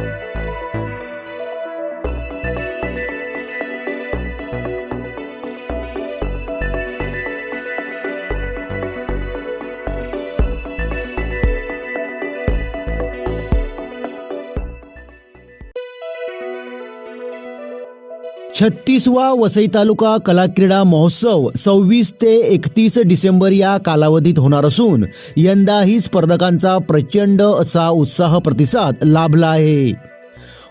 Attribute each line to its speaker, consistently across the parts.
Speaker 1: thank you छत्तीसवा Vasai तालुका कला क्रीडा महोत्सव सव्वीस ते एकतीस डिसेंबर या कालावधीत होणार असून यंदाही स्पर्धकांचा प्रचंड असा उत्साह प्रतिसाद लाभला आहे.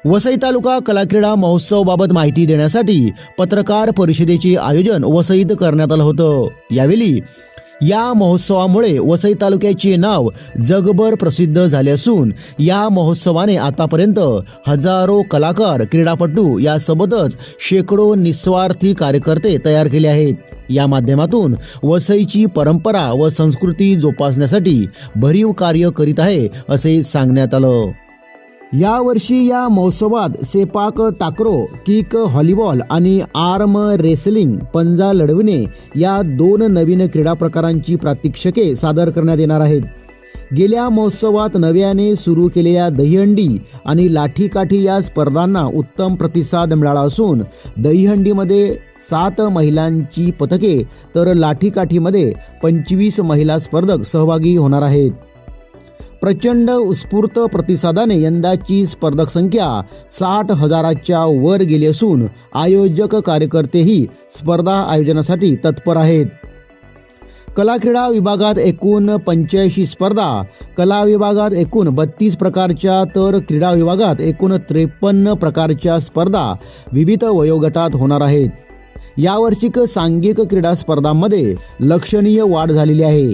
Speaker 1: वसई तालुका कलाक्रीडा महोत्सवबाबत माहिती देण्यासाठी पत्रकार परिषदेचे आयोजन वसईत करण्यात आलं होतं. यावेळी या महोत्सवामुळे वसई तालुक्याचे नाव जगभर प्रसिद्ध झाले असून या महोत्सवाने आतापर्यंत हजारो कलाकार क्रीडापटू यासोबतच शेकडो निस्वार्थी कार्यकर्ते तयार केले आहेत. या माध्यमातून वसईची परंपरा व संस्कृती जोपासण्यासाठी भरीव कार्य करीत आहे असे सांगण्यात आलं. यावर्षी या महोत्सवात सेपाक टाकरो किक हॉलीबॉल आणि आर्म रेसलिंग पंजा लढविणे या दोन नवीन क्रीडा प्रकारांची प्रात्यक्षिके सादर करण्यात येणार आहेत. गेल्या महोत्सवात नव्याने सुरू केलेल्या दहीहंडी आणि लाठीकाठी या स्पर्धांना उत्तम प्रतिसाद मिळाला असून दहीहंडीमध्ये सात महिलांची पथके तर लाठीकाठीमध्ये पंचवीस महिला स्पर्धक सहभागी होणार आहेत. प्रचंड उत्स्फूर्त प्रतिसादाने यंदाची स्पर्धक संख्या साठ हजाराच्या वर गेली असून आयोजक कार्यकर्तेही स्पर्धा आयोजनासाठी तत्पर आहेत. कला क्रीडा विभागात एकूण पंच्याऐंशी स्पर्धा कला विभागात एकूण बत्तीस प्रकारच्या तर क्रीडा विभागात एकूण त्रेपन्न प्रकारच्या स्पर्धा विविध वयोगटात होणार आहेत. यावर्षिक सांघिक क्रीडा स्पर्धांमध्ये लक्षणीय वाढ झालेली आहे.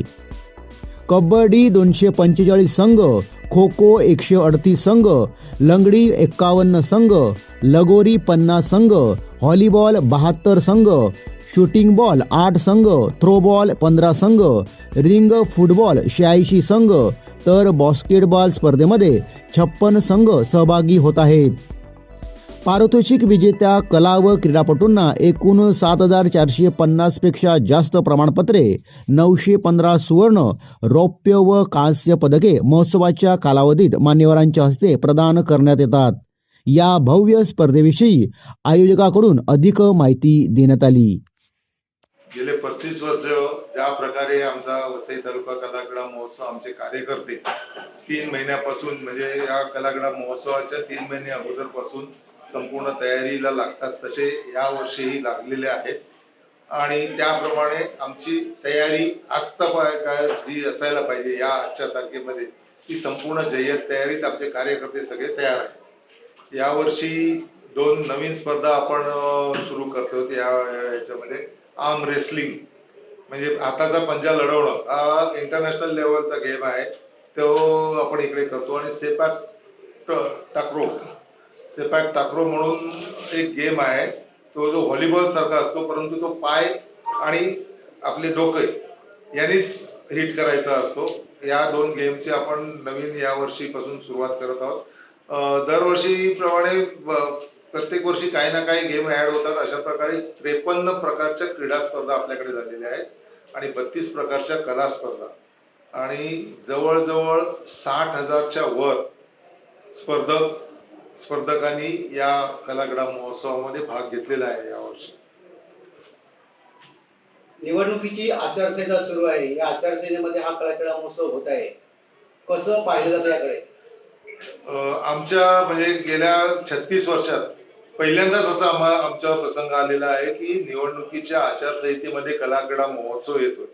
Speaker 1: कबड्डी दोनशे पंचेचाळीस संघ खो खो एकशे अडतीस संघ लंगडी एक्कावन्न संघ लगोरी पन्नास संघ व्हॉलीबॉल बहात्तर संघ शूटिंग बॉल आठ संघ थ्रोबॉल पंधरा संघ रिंग फुटबॉल शहाऐंशी संघ तर बास्केटबॉल स्पर्धेमध्ये छप्पन संघ सहभागी होत आहेत. पारितोषिक विजेत्या कला व क्रीडापटूंना एकूण सात हजार चारशे पन्नासपेक्षा जास्त प्रमाणपत्रे नऊशे पंधरा सुवर्ण रौप्य व कांस्य पदके महोत्सवाच्या कालावधीत मान्यवरांच्या हस्ते प्रदान करण्यात येतात. या भव्य स्पर्धेविषयी आयोजकाकडून अधिक माहिती देण्यात आली.
Speaker 2: गेले पस्तीस वर्ष ज्या प्रकारे आमचा वसई तालुका कलाक्रीडा महोत्सव आमचे कार्यकर्ते तीन महिन्यापासून म्हणजे या कलाक्रीडा महोत्सवाच्या तीन महिने अगोदरपासून संपूर्ण तयारीला लागतात तसे या वर्षीही लागलेले आहेत. आणि त्याप्रमाणे आमची तयारी आस्थापाय जी असायला पाहिजे या आजच्या तारखेमध्ये ती संपूर्ण जय्यत तयारीत आमचे कार्यकर्ते सगळे तयार आहेत. यावर्षी दोन नवीन स्पर्धा आपण सुरू करतो या याच्यामध्ये. Arm wrestling. म्हणजे हाताचा पंजा लढवणं हा इंटरनॅशनल लेवलचा गेम आहे. तो आपण इकडे करतो आणि सेपाक ट- सेपॅक टाकरो म्हणून एक गेम आहे. तो जो व्हॉलीबॉल सारखा असतो परंतु तो पाय आणि आपले डोके यांनीच हिट करायचा असतो. या दोन गेमची आपण नवीन या वर्षीपासून सुरुवात करत आहोत. दरवर्षीप्रमाणे प्रत्येक वर्षी काही ना काही गेम ऍड होतात. अशा प्रकारे त्रेपन्न प्रकारच्या क्रीडा स्पर्धा आपल्याकडे झालेल्या आहेत आणि बत्तीस प्रकारच्या कला स्पर्धा. आणि जवळजवळ साठ हजारच्या वर स्पर्धक स्पर्धकांनी या कलागडा महोत्सवामध्ये भाग घेतलेला आहे यावर्षी.
Speaker 3: निवडणुकीची आचारसंहिता सुरू आहे. या आचारसंहितेमध्ये हा कलाक्रीडा महोत्सव होत आहे. कसं पाहिलं जातं याकडे?
Speaker 2: आमच्या म्हणजे गेल्या छत्तीस वर्षात पहिल्यांदाच असा आम्हाला आमच्यावर प्रसंग आलेला आहे की निवडणुकीच्या आचारसंहितेमध्ये कलाक्रीडा महोत्सव येतोय.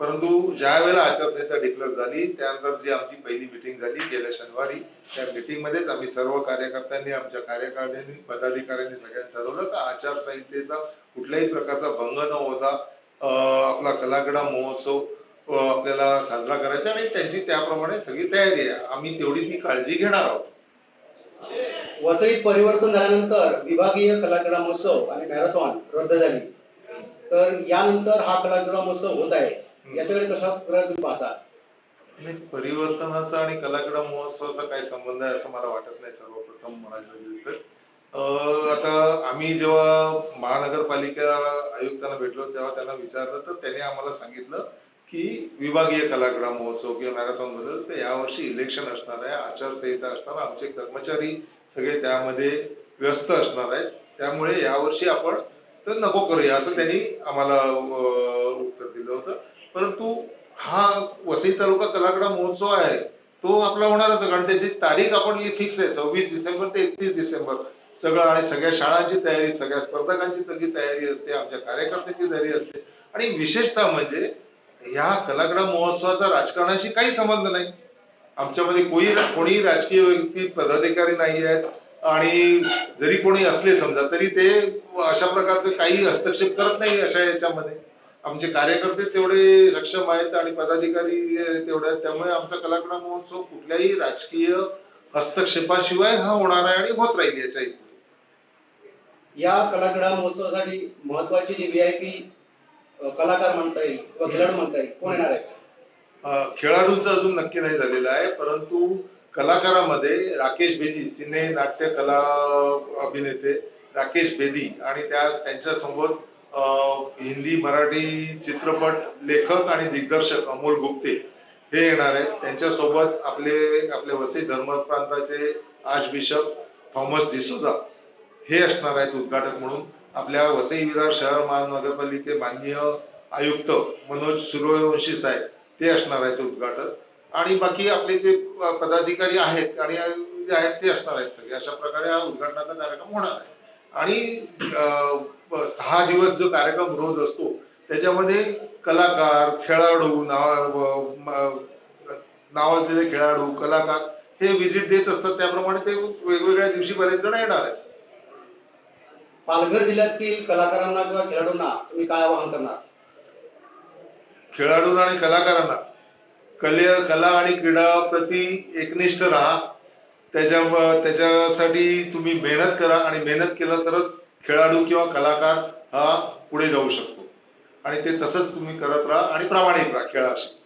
Speaker 2: परंतु ज्या वेळेला आचारसंहिता डिक्लेअर झाली त्यानंतर जी आमची पहिली मिटिंग झाली गेल्या शनिवारी त्या मिटिंग मध्येच आम्ही सर्व कार्यकर्त्यांनी आमच्या कार्यकारिणी पदाधिकाऱ्यांनी सगळ्यांनी ठरवलं की आचारसंहितेचा कुठल्याही प्रकारचा भंग न होता आपला कलागडा महोत्सव आपल्याला साजरा करायचा आणि त्यांची त्याप्रमाणे सगळी तयारी आहे. आम्ही तेवढी ती काळजी घेणार आहोत.
Speaker 3: वसईत परिवर्तन झाल्यानंतर विभागीय कलागडा महोत्सव आणि मॅरेथॉन रद्द झाली. तर यानंतर हा कलाक्रीडा महोत्सव होत आहे. याच्याकडे कशा प्रकारे तुम्ही पाहता?
Speaker 2: परिवर्तनाचा आणि कलाकडा महोत्सवाचा काय संबंध आहे असं मला वाटत नाही सर्वप्रथम म्हणायचं तर. आता आम्ही जेव्हा महानगरपालिका आयुक्तांना भेटलो तेव्हा त्यांना विचारलं तर त्यांनी आम्हाला सांगितलं की विभागीय कलाक्रीडा महोत्सव किंवा मॅरेथॉनबद्दल तर यावर्षी इलेक्शन असणार आहे आचारसंहिता असणार आमचे कर्मचारी सगळे त्यामध्ये व्यस्त असणार आहेत. त्यामुळे यावर्षी आपण तर नको करूया असं त्यांनी आम्हाला अं, उत्तर दिलं होतं परंतु हा वसई तालुका कलाकडा महोत्सव आहे. तो आपला होणारच कारण त्याची तारीख आपण फिक्स आहे सव्वीस डिसेंबर ते एकतीस डिसेंबर. सगळं आणि सगळ्या शाळांची तयारी सगळ्या स्पर्धकांची सगळी तयारी असते आमच्या कार्यकर्त्यांची तयारी असते. आणि विशेषतः म्हणजे ह्या कलाकडा महोत्सवाचा राजकारणाशी काही संबंध नाही. आमच्यामध्ये कोणी कोणीही राजकीय व्यक्ती पदाधिकारी नाही आहेत आणि जरी कोणी असले समजा तरी ते अशा प्रकारचं काही हस्तक्षेप करत नाही अशा याच्यामध्ये. आमचे कार्यकर्ते तेवढे सक्षम आहेत आणि पदाधिकारी तेवढे आहेत. त्यामुळे आमचा कलागडा महोत्सव कुठल्याही राजकीय हस्तक्षेपाशिवाय हा होणार आहे आणि होत राहील याच्या इथे.
Speaker 3: या कलाक्रीडा महोत्सवासाठी महत्वाची जी व्ही आय पी कलाकार म्हणता येईल किंवा खेळाडू म्हणता येईल कोण येणार आहे?
Speaker 2: खेळाडूंचं अजून नक्की नाही झालेलं आहे परंतु कलाकारामध्ये राकेश बेदी सिने नाट्य कला अभिनेते राकेश बेदी आणि त्या त्यांच्यासोबत हिंदी मराठी चित्रपट लेखक आणि दिग्दर्शक अमोल गुप्ते हे येणार आहेत. त्यांच्यासोबत आपले आपले वसई धर्म प्रांताचे आज बिशप थॉमस डिसोजा हे असणार आहेत उद्घाटक म्हणून. आपल्या वसई विरार शहर महानगरपालिके माननीय आयुक्त मनोज सूर्यवंशी साहेब ते असणार आहेत उद्घाटक. आणि बाकी आपले जे पदाधिकारी आहेत आणि जे आहेत ते असणार आहेत सगळे. अशा प्रकारे हा उद्घाटनाचा कार्यक्रम होणार आहे. आणि अं, सहा दिवस जो कार्यक्रम रोज असतो त्याच्यामध्ये कलाकार खेळाडू नाव नावाजलेले खेळाडू कलाकार हे व्हिजिट देत असतात. त्याप्रमाणे ते वेगवेगळ्या दिवशी बरेच जण येणार आहेत.
Speaker 3: पालघर जिल्ह्यातील कलाकारांना किंवा खेळाडूंना तुम्ही काय आवाहन करणार?
Speaker 2: खेळाडूंना आणि कलाकारांना. कले कला आणि क्रीडा प्रती एकनिष्ठ राहा. त्याच्या त्याच्यासाठी तुम्ही मेहनत करा आणि मेहनत केलं तरच खेळाडू किंवा कलाकार हा पुढे जाऊ शकतो. आणि ते तसंच तुम्ही करत राहा आणि प्रामाणिक राहा खेळाशी.